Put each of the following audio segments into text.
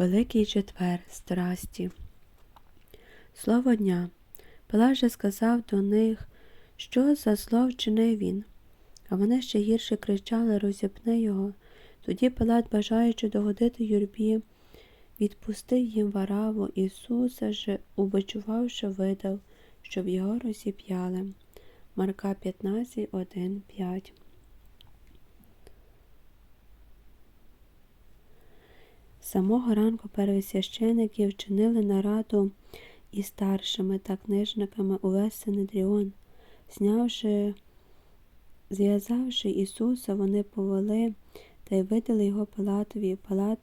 Великий четвер страсті. Слово дня. Пилат же сказав до них, що за зло вчинив він. А вони ще гірше кричали розіпни його. Тоді Пилат, бажаючи догодити юрбі, відпустив їм вараву Ісуса же, убочувавши, видав, щоб його розіп'яли. Марка 15, 1, 5. Самого ранку первосвященики вчинили нараду із старшими та книжниками увесь Синедріон. Знявши, зв'язавши Ісуса, вони повели та й видали його Пилатові. Пилат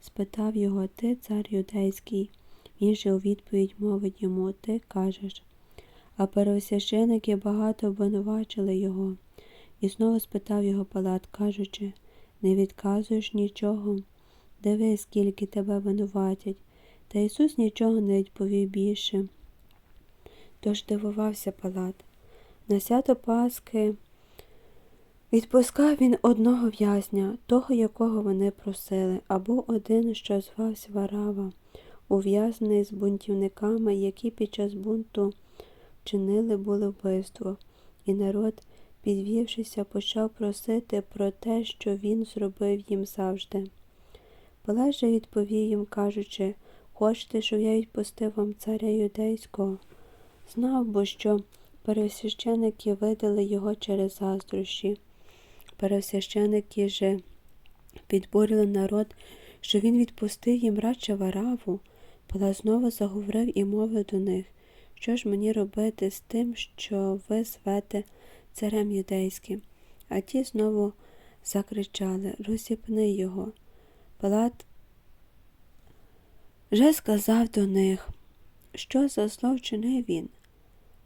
спитав його, ти цар юдейський. Він же у відповідь мовить йому, ти кажеш. А первосвященики багато обвинувачили його. І знову спитав його Пилат, кажучи, не відказуєш нічого. Диви, скільки тебе винуватять. Та Ісус нічого не відповів більше. Тож дивувався Палат. На свято Пасхи відпускав він одного в'язня, того, якого вони просили, або один, що звався Варава, ув'язнений з бунтівниками, які під час бунту вчинили були вбивство, і народ, підвівшися, почав просити про те, що він зробив їм завжди. Пилат же відповів їм, кажучи, хочете, щоб я відпустив вам царя юдейського? Знав бо, що пересвященики видали його через заздрощі. Пересвященики же підборили народ, що він відпустив їм радше вараву. Пилат знову заговорив і мовив до них, що ж мені робити з тим, що ви звете царем юдейським. А ті знову закричали Розіпни його. Пилат вже сказав до них, що за зло вчинив він,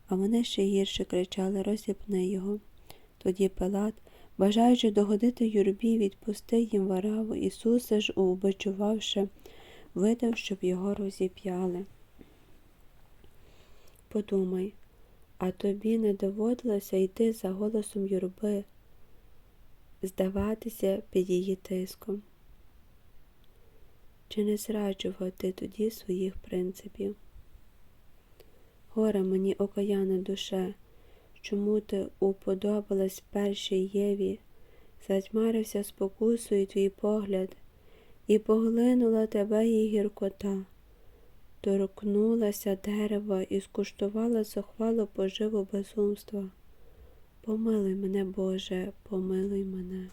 а вони ще гірше кричали Розіпни його. Тоді Пилат, бажаючи догодити юрбі, відпустив їм вараву Ісуса ж, убачувавши, видав, щоб його розіп'яли. Подумай, а тобі не доводилося йти за голосом юрби, здаватися під її тиском. Чи не зраджував ти тоді своїх принципів? Горе мені, окаяна душе, чому ти уподобалась першій Єві, затьмарився спокусою твій погляд, і поглинула тебе її гіркота, торкнулася дерева і скуштувала захвалу поживу безумства. Помилуй мене, Боже, помилуй мене.